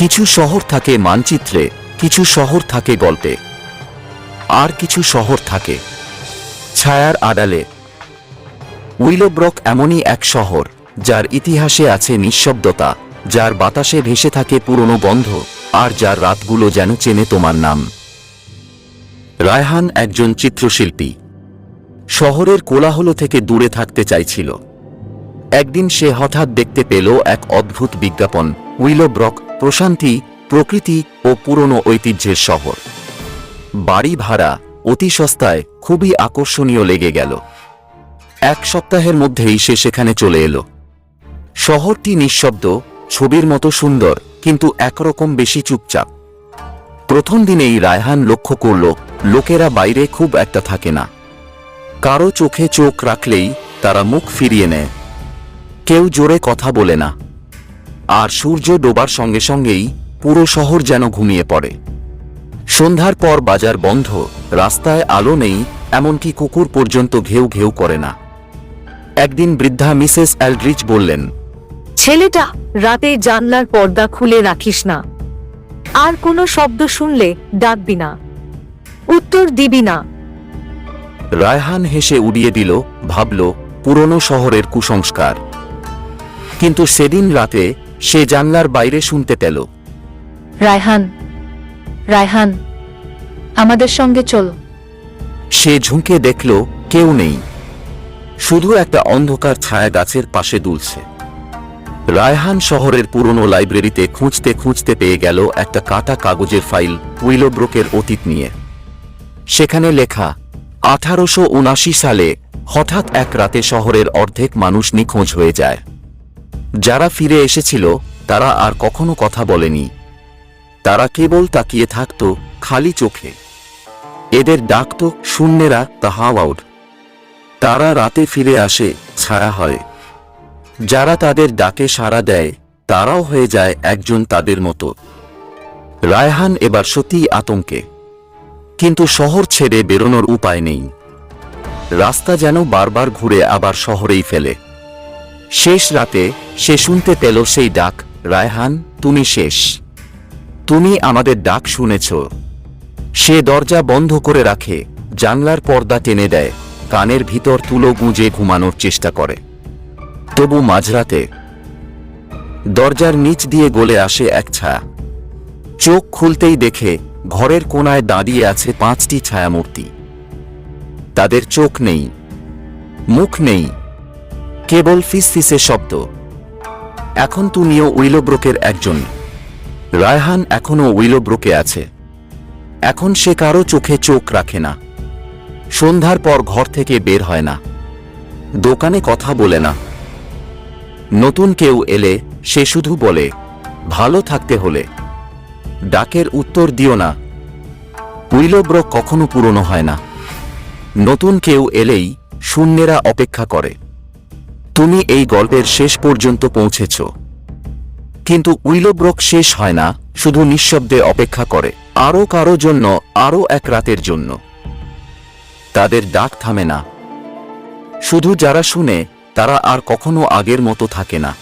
কিছু শহর থাকে মানচিত্রে, কিছু শহর থাকে গল্পে। আর কিছু শহর থাকে ছায়ার আড়ালে। উইলোব্রক এমনই এক শহর, যার ইতিহাসে আছে নিঃশব্দতা, যার বাতাসে ভেসে থাকে পুরনো গন্ধ, আর যার রাতগুলো যেন চেনে তোমার নাম। রায়হান একজন চিত্রশিল্পী। শহরের কোলাহল থেকে দূরে থাকতে চাইছিল। একদিন সে হঠাৎ দেখতে পেল এক অদ্ভুত বিজ্ঞাপন, উইলোব্রক প্রশান্তি প্রকৃতি ও পুরনো ঐতিহ্যের শহর। বাড়ি ভাড়া অতি সস্তায় খুবই আকর্ষণীয় লেগে গেল। এক সপ্তাহের মধ্যেই সে সেখানে চলে এলো। শহরটি নিঃশব্দ, ছবির মতো সুন্দর, কিন্তু একরকম বেশি চুপচাপ। প্রথম দিনেই রায়হান লক্ষ্য করল, লোকেরা বাইরে খুব একটা থাকে না। কারও চোখে চোখ রাখলেই তারা মুখ ফিরিয়ে নেয়। কেউ জোরে কথা বলে না। আর সূর্য ডোবার সঙ্গে সঙ্গেই পুরো শহর যেন ঘুমিয়ে পড়ে। সন্ধ্যার পর বাজার বন্ধ রাস্তায় আলো নেই এমনকি কুকুর পর্যন্ত ঘেউ ঘেউ করে না। একদিন বৃদ্ধা মিসেস অ্যালড্রিচ বললেন ছেলেটা রাতে জানলার পর্দা খুলে রাখিস না। আর কোনো শব্দ শুনলে ডাকবি না। উত্তর দিবি না। রায়হান হেসে উড়িয়ে দিল ভাবল পুরনো শহরের কুসংস্কার। কিন্তু সেদিন রাতে সে জানলার বাইরে শুনতে পেল। রায়হান রায়হান আমাদের সঙ্গে চল। সে ঝুঁকে দেখল কেউ নেই। শুধু একটা অন্ধকার ছায়া গাছের পাশে দুলছে। রায়হান শহরের পুরনো লাইব্রেরিতে খুঁজতে খুঁজতে পেয়ে গেল একটা কাটা কাগজের ফাইল উইলোব্রোকের অতীত নিয়ে। সেখানে লেখা আঠারোশো উনাশি সালে হঠাৎ এক রাতে শহরের অর্ধেক মানুষ নিখোঁজ হয়ে যায়। যারা ফিরে এসেছিল, তারা আর কখনো কথা বলেনি। তারা কেবল তাকিয়ে থাকত খালি চোখে। এদের ডাকত শূন্যেরা তাহাওয়াউড তারা রাতে ফিরে আসে, ছায়া হয়। যারা তাদের ডাকে সাড়া দেয়, তারাও হয়ে যায় একজন তাদের মতো। রায়হান এবার সত্যিই আতঙ্কে। কিন্তু শহর ছেড়ে বেরোনোর উপায় নেই। রাস্তা যেন বারবার ঘুরে আবার শহরেই ফেলে। শেষ রাতে সে শুনতে পেল সেই ডাক, রায়হান, তুমি শেষ। তুমি আমাদের ডাক শুনেছ। সে দরজা বন্ধ করে রাখে, জানলার পর্দা টেনে দেয়, কানের ভিতর তুলো গুঁজে ঘুমানোর চেষ্টা করে। তবু মাঝরাতে দরজার নিচ দিয়ে গলে আসে এক ছায়া। চোখ খুলতেই দেখে ঘরের কোনায় দাঁড়িয়ে আছে পাঁচটি ছায়ামূর্তি। তাদের চোখ নেই, মুখ নেই কেবল ফিসফিসে শব্দ। এখন তুমিও উইলোব্রোকের একজন। রায়হান এখনও উইলোব্রোকে আছে। এখন সে কারও চোখে চোখ রাখে না। সন্ধ্যার পর ঘর থেকে বের হয় না। দোকানে কথা বলে না। নতুন কেউ এলে সে শুধু বলে, ভালো থাকতে হলে। ডাকের উত্তর দিও না। উইলোব্রক কখনো পুরনো হয় না। নতুন কেউ এলেই শূন্যেরা অপেক্ষা করে। তুমি এই গল্পের শেষ পর্যন্ত পৌঁছেছ। কিন্তু উইলোব্রক শেষ হয় না, শুধু নিঃশব্দে অপেক্ষা করে, আরও কারও জন্য, আরও এক রাতের জন্য। তাদের ডাক থামে না। শুধু যারা শুনে, তারা আর কখনো আগের মতো থাকে না।